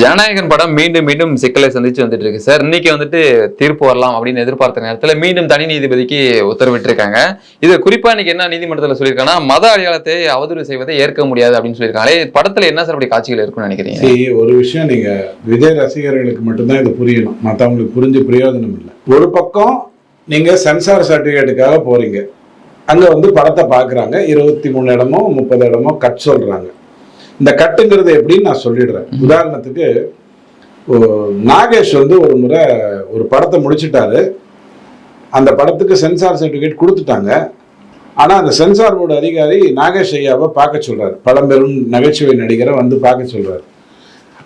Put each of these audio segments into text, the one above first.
ஜனநாயகன் படம் மீண்டும் மீண்டும் சிக்கலை சந்திச்சு வந்துட்டு இருக்கு. சார் இன்னைக்கு வந்துட்டு தீர்ப்பு வரலாம் அப்படின்னு எதிர்பார்த்த நேரத்துல மீண்டும் தனி நீதிபதிக்கு உத்தரவிட்டிருக்காங்க. இது குறிப்பா இன்னைக்கு என்ன நீதிமன்றத்துல சொல்லியிருக்காங்கன்னா மத அடையாளத்தை அவதூறு செய்வதை ஏற்க முடியாது அப்படின்னு சொல்லியிருக்காங்களே படத்துல என்ன சார் அப்படி காட்சிகள் இருக்கும்னு நினைக்கிறீங்க? ஒரு விஷயம் நீங்க விஜய் ரசிகர்களுக்கு மட்டும்தான் இது புரியணும். மற்றவங்களுக்கு புரிஞ்சு பிரயோஜனம் இல்லை. ஒரு பக்கம் நீங்க சென்சார் சர்டிஃபிகேட்டுக்காக போறீங்க. அங்க வந்து படத்தை பாக்குறாங்க. இருபத்தி மூணு இடமோ முப்பது இடமோ கட் சொல்றாங்க. இந்த கட்டுங்கிறது எப்படின்னு நான் சொல்லிடுறேன். உதாரணத்துக்கு நாகேஷ் வந்து ஒரு முறை ஒரு படத்தை முடிச்சிட்டாரு. அந்த படத்துக்கு சென்சார் சர்டிஃபிகேட் கொடுத்துட்டாங்க. ஆனால் அந்த சென்சார் போர்டு அதிகாரி நாகேஷ் ஐயாவை பார்க்க சொல்கிறார் பழம்பெரும் நகைச்சுவை நடிகரை வந்து பார்க்க சொல்கிறார்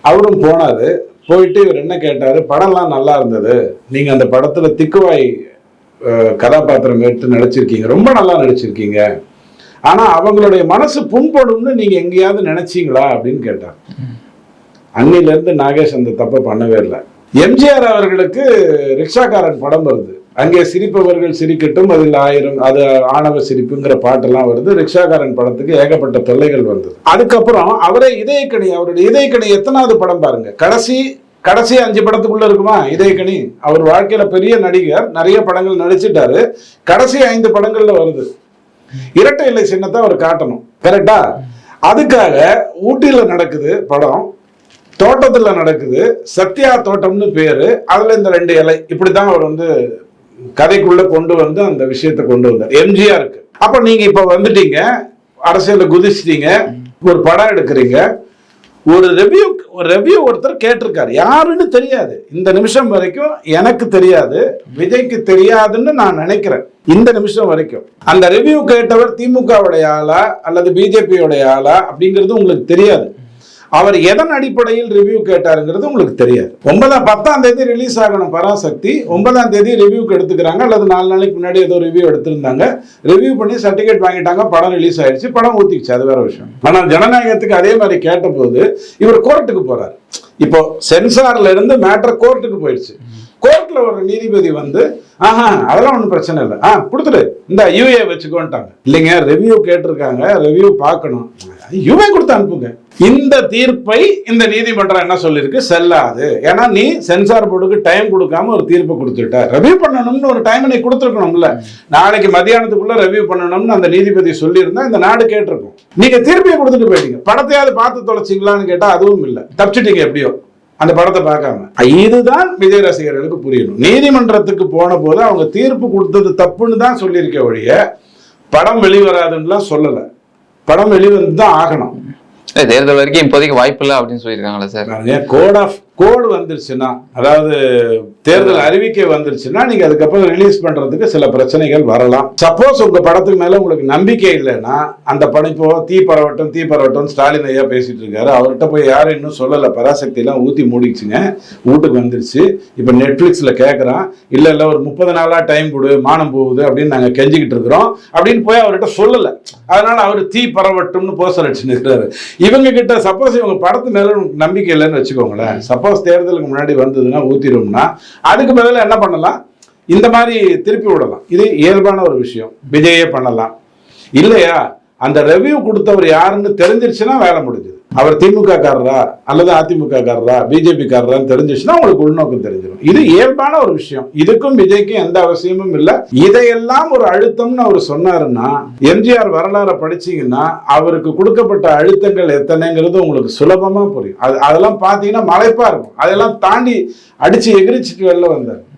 அவரும் போனாரு. போயிட்டு இவர் என்ன கேட்டார்? படம்லாம் நல்லா இருந்தது. நீங்கள் அந்த படத்தில் திக்குவாய் கதாபாத்திரம் எடுத்து நடிச்சிருக்கீங்க. ரொம்ப நல்லா நடிச்சிருக்கீங்க. ஆனா அவங்களுடைய மனசு புண்படும்னு நீங்க எங்கேயாவது நினைச்சீங்களா அப்படின்னு கேட்டார் அன்னிலேருந்து நாகேஷ் அந்த தப்பை பண்ணவே இல்லை. எம்ஜிஆர் அவர்களுக்கு ரிக்ஷாக்காரன் படம் வருது. அங்கே சிரிப்பவர்கள் சிரிக்கட்டும் அதில் ஆயிரம் அது ஆணவ சிரிப்புங்கிற பாட்டெல்லாம் வருது. ரிக்ஷாக்காரன் படத்துக்கு ஏகப்பட்ட தொல்லைகள் வந்தது. அதுக்கப்புறம் அவரே இதயக்கணி அவருடைய இதயக்கணி எத்தனாவது படம் பாருங்க. கடைசி கடைசி அஞ்சு படத்துக்குள்ள இருக்குமா? இதயக்கணி அவர் வாழ்க்கையில பெரிய நடிகர் நிறைய படங்கள் நடிச்சிட்டாரு. கடைசி ஐந்து படங்கள்ல வருது. இரட்டை இலை சின்னத்தை அவர் காட்டணும். கரெக்டா அதுக்காக ஊட்டியில நடக்குது படம் தோட்டத்துல நடக்குது சத்யா தோட்டம்னு பேரு. அதுல இந்த ரெண்டு இலை இப்படிதான் அவர் வந்து கதைக்குள்ள கொண்டு வந்து அந்த விஷயத்தை கொண்டு வந்தார். எம்ஜிஆருக்கு. அப்போ நீங்க இப்போ வந்துட்டீங்க அரசியலில் குதிச்சிட்டீங்க ஒரு படம் எடுக்கிறீங்க. ஒரு ரெவ்யூ ஒரு ரெவ்யூ ஒருத்தர் கேட்டிருக்காரு. யாருன்னு தெரியாது. இந்த நிமிஷம் வரைக்கும் எனக்கு தெரியாது விஜய்க்கு தெரியாதுன்னு நான் நினைக்கிறேன். இந்த நிமிஷம் வரைக்கும். அந்த ரிவ்யூ கேட்டவர் திமுகவுடைய ஆளா அல்லது பிஜேபியோடைய ஆளா அப்படிங்கிறது உங்களுக்கு தெரியாது. அவர் எதன் அடிப்படையில் ரிவ்யூ கேட்டாருங்கிறது உங்களுக்கு தெரியாது. ஒன்பதாம் பத்தாம் தேதி ரிலீஸ் ஆகணும் பராசக்தி. ஒன்பதாம் தேதி ரிவ்யூக்கு எடுத்துக்கிறாங்க. அல்லது நாலு நாளைக்கு முன்னாடி ஏதோ ரிவ்யூ எடுத்திருந்தாங்க. ரிவ்யூ பண்ணி சர்டிஃபிகேட் வாங்கிட்டாங்க. படம் ரிலீஸ் ஆயிடுச்சு. படம் ஊத்திக்குச்சு. அது வேற விஷயம். ஆனால் ஜனநாயகத்துக்கு அதே மாதிரி கேட்டபோது இவர் கோர்ட்டுக்கு போறாரு. இப்போ சென்சார்ல இருந்து மேட்டர் கோர்ட்டுக்கு போயிடுச்சு. கோர்ட்ல ஒரு நீதிபதி வந்து ஆஹா அதெல்லாம் ஒன்றும் பிரச்சனை இல்லை. ஆ கொடுத்துரு இந்த யூஏ வச்சுக்கோன்ட்டாங்க. இல்லைங்க ரிவ்யூ கேட்டிருக்காங்க. ரிவ்யூ பார்க்கணும். ஐயோவே கொடுத்து அனுப்புங்க. இந்த தீர்ப்பை இந்த நீதிமன்றம் என்ன சொல்லியிருக்கு? செல்லாது. ஏன்னா நீ சென்சார் போர்டுக்கு டைம் கொடுக்காம ஒரு தீர்ப்பை கொடுத்துட்ட. ரிவ்யூ பண்ணணும்னு ஒரு டைம் நீ கொடுத்துருக்கணும்ல. நாளைக்கு மத்தியானத்துக்குள்ள ரிவ்யூ பண்ணணும்னு அந்த நீதிபதி சொல்லியிருந்தா இந்த நாடு கேட்டிருக்கும். நீங்க தீர்ப்பையை கொடுத்துட்டு போயிட்டீங்க. படத்தையாவது பார்த்து தொலைச்சிங்களான்னு கேட்டா அதுவும் இல்லை. தப்பிச்சிட்டீங்க எப்படியோ. அந்த படத்தை பார்க்காம. இதுதான் விஜய் ரசிகர்களுக்கு புரியணும். நீதிமன்றத்துக்கு போன போது அவங்க தீர்ப்பு கொடுத்தது தப்புன்னு தான் சொல்லியிருக்க ஒழிய படம் வெளிவராதுன்னுலாம் சொல்லலை. படம் வெளிவந்து தான் ஆகணும் தேர்தல் வரைக்கும் இப்போதைக்கு வாய்ப்பு இல்லை அப்படின்னு சொல்லியிருக்காங்களா சார். கோட் ஆஃப் கோடு வந்துருச்சுன்னா அதாவது தேர்தல் அறிவிக்கை வந்துருச்சுன்னா நீங்க அதுக்கப்புறம் ரிலீஸ் பண்றதுக்கு சில பிரச்சனைகள் வரலாம். சப்போஸ் உங்க படத்துக்கு மேல உங்களுக்கு நம்பிக்கை இல்லைன்னா அந்த படம் இப்போ தீ பரவட்டும் தீ பரவட்டும் ஸ்டாலின் ஐயா பேசிட்டு இருக்காரு. அவர்கிட்ட போய் யாரும் இன்னும் சொல்லல. பராசக்தி எல்லாம் ஊத்தி மூடிச்சுங்க வீட்டுக்கு வந்துருச்சு. இப்போ நெட்ஃபிளிக்ஸ்ல கேட்கறான் இல்ல இல்ல ஒரு முப்பது நாளா டைம் கொடு மானம் போகுது அப்படின்னு நாங்க கெஞ்சிக்கிட்டு இருக்கிறோம். அப்படின்னு போய் அவர்கிட்ட சொல்லல. அதனால அவர் தீ பரவட்டும்னு போஸ்டர் அடிச்சு நிற்கிறாரு இவங்க கிட்ட சப்போஸ் இவங்க படத்து மேல நம்பிக்கை இல்லைன்னு வச்சுக்கோங்களேன். சப்போஸ் தேர்தலுக்கு முன்னாடி வந்ததுன்னா ஊத்திடும்னா அதுக்கு பதிலாக என்ன பண்ணலாம்? இந்த மாதிரி திருப்பி விடலாம். இது இயல்பான ஒரு விஷயம். விஜயே பண்ணலாம். இல்லையா? அந்த ரெவ்யூ கொடுத்தவர் யாருன்னு தெரிஞ்சிருச்சுன்னா வேலை முடிஞ்சுது. அவர் திமுக காரரா அல்லது அதிமுக காரரா பிஜேபி காரரான்னு தெரிஞ்சிச்சுன்னா உங்களுக்கு உள்நோக்கம் தெரிஞ்சிடும் இது இயல்பான ஒரு விஷயம். இதுக்கும் விஜய்க்கும் எந்த அவசியமும் இல்லை. இதையெல்லாம் ஒரு அழுத்தம்னு அவர் சொன்னாருன்னா எம்ஜிஆர் வரலாறை படிச்சீங்கன்னா அவருக்கு கொடுக்கப்பட்ட அழுத்தங்கள் எத்தனைங்கிறது உங்களுக்கு சுலபமா புரியும். அது அதெல்லாம் பார்த்தீங்கன்னா மலைப்பா இருக்கும். அதெல்லாம் தாண்டி அடிச்சு எகிரிச்சிட்டு வெளில வந்தார்.